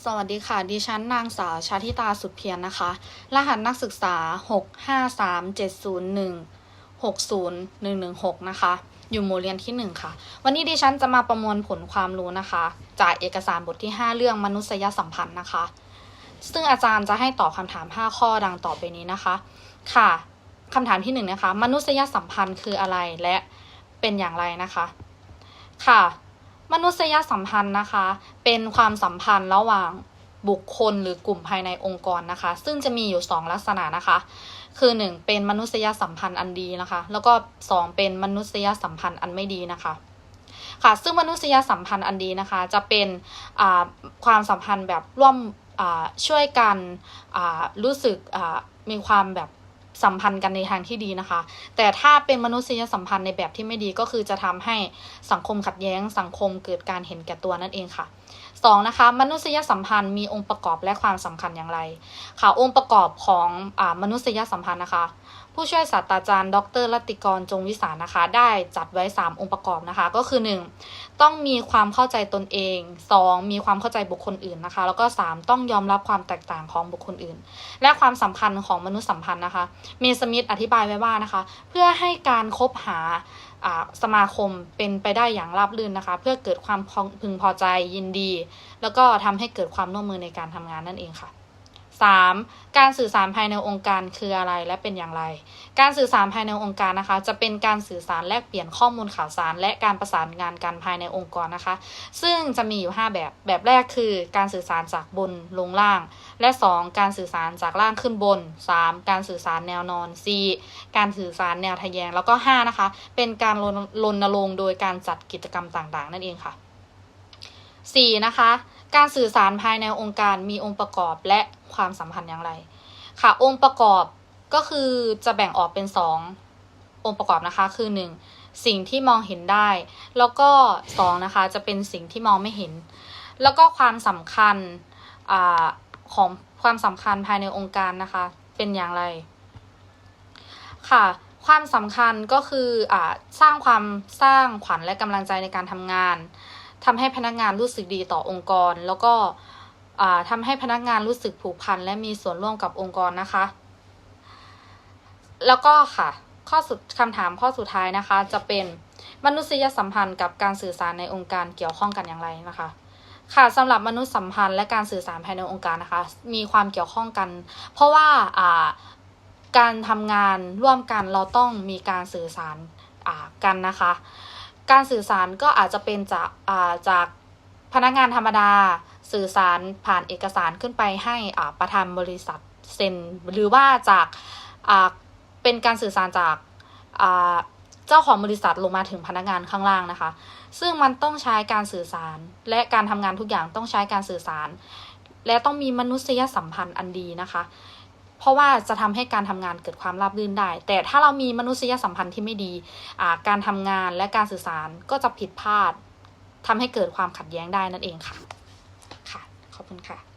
สวัสดีค่ะ ดิฉันนางสาวชาทิตาสุดเพียรนะคะ รหัสนักศึกษา 65370160116 นะคะ อยู่หมู่เรียนที่ 1 ค่ะ วันนี้ดิฉันจะมาประมวลผลความรู้นะคะ จากเอกสารบทที่ 5 เรื่องมนุษยสัมพันธ์นะคะ ซึ่งอาจารย์จะให้ตอบคำถาม 5 ข้อดังต่อไปนี้นะคะ ค่ะคำถามที่ 1 นะคะ มนุษยสัมพันธ์คืออะไรและเป็นอย่างไรนะคะ ค่ะ มนุษยสัมพันธ์นะคะ เป็นความสัมพันธ์ระหว่างบุคคลหรือกลุ่มภายในองค์กรนะคะ ซึ่งจะมีอยู่ 2 ลักษณะนะคะ คือ 1 เป็นมนุษยสัมพันธ์อันดีนะคะ แล้วก็ 2 เป็นมนุษยสัมพันธ์อันไม่ดีนะคะค่ะซึ่งมนุษยสัมพันธ์อันดีนะคะ จะเป็นความสัมพันธ์แบบร่วมช่วยกันรู้สึกมีความแบบ สัมพันธ์กันในทางที่ดีนะคะ แต่ถ้าเป็นมนุษยสัมพันธ์ในแบบที่ไม่ดีก็คือจะทำให้สังคมขัดแย้ง สังคมเกิดการเห็นแก่ตัวนั่นเองค่ะสองนะคะมนุษยสัมพันธ์มีองค์ประกอบและความสำคัญอย่างไร ค่ะองค์ประกอบของอมนุษยสัมพันธ์นะคะ ผู้ช่วยศาสตราจารย์ ดร รัตติกรจงวิสารนะคะ ได้จัดไว้ 3 องค์ประกอบนะคะ ก็คือ 1. ต้องมีความเข้าใจตนเอง 2. มีความเข้าใจบุคคลอื่นนะคะ แล้วก็ 3. ต้องยอมรับความแตกต่างของบุคคลอื่น และความสำคัญของมนุษยสัมพันธ์นะคะ เมสมิธอธิบายไว้ว่านะคะ เพื่อให้การคบหาอ่าสมาคมเป็นไปได้อย่างราบรื่นนะคะ เพื่อเกิดความพึงพอใจยินดี แล้วก็ทำให้เกิดความร่วมมือในการทำงานนั่นเองค่ะ 3. การสื่อสารภายในองค์การคืออะไรและเป็นอย่างไร การสื่อสารภายในองค์การนะคะ จะเป็นการสื่อสารแลกเปลี่ยนข้อมูลข่าวสาร และการประสานงานกันภายในองค์กรนะคะ ซึ่งจะมีอยู่ 5 แบบ แบบแรกคือการสื่อสารจากบนลงล่าง และ 2 การสื่อสารจากล่างขึ้นบน 3. การสื่อสารแนวนอน 4. การสื่อสารแนวทะแยง แล้วก็ 5 นะคะ เป็นการรณรงค์โดยการจัดกิจกรรมต่างๆ นั่นเองค่ะ 4. นะคะ การสื่อสารภายในองค์การมีองค์ประกอบและ ความสัมพันธ์อย่างไร ค่ะ องค์ประกอบก็คือจะแบ่งออกเป็น 2 องค์ประกอบนะคะ คือ 1. สิ่งที่มองเห็นได้ แล้วก็ 2 นะคะ จะเป็นสิ่งที่มองไม่เห็น แล้วก็ความสำคัญอของความสำคัญภายในองค์การนะคะ เป็นอย่างไร ค่ะความสำคัญก็คืออสร้างความสร้างขวัญและกำลังใจในการทำงานทำให้พนักงานรู้สึกดีต่อองค์กร แล้วก็ ทำให้พนักงานรู้สึกผูกพันและมีส่วนร่วมกับองค์กรนะคะ แล้วก็ค่ะ ข้อสุดคำถามข้อสุดท้ายนะคะ จะเป็นมนุษยสัมพันธ์กับการสื่อสารในองค์การเกี่ยวข้องกันอย่างไรนะคะ ค่ะสำหรับมนุษยสัมพันธ์และการสื่อสารภายในองค์การนะคะ มีความเกี่ยวข้องกัน เพราะว่าการทำงานร่วมกันเราต้องมีการสื่อสารกันนะคะ การสื่อสารก็อาจจะเป็นจากจากพนักงานธรรมดา สื่อสารผ่านเอกสารขึ้นไปให้อาประธานบริษัทเซ็นหรือว่าจากาเป็นการสื่อสารจากาเจ้าของบริษัทลงมาถึงพนักงานข้างล่างนะคะ ซึ่งมันต้องใช้การสื่อสาร และการทำงานทุกอย่างต้องใช้การสื่อสาร และต้องมีมนุษยสัมพันธ์อันดีนะคะ เพราะว่าจะทำให้การทำงานเกิดความราบรื่นได้ แต่ถ้าเรามีมนุษยสัมพันธ์ที่ไม่ดีการทำงานและการสื่อสารก็จะผิดพลาดทำให้เกิดความขัดแย้งได้นั่นเองค่ะ ขอบคุณค่ะ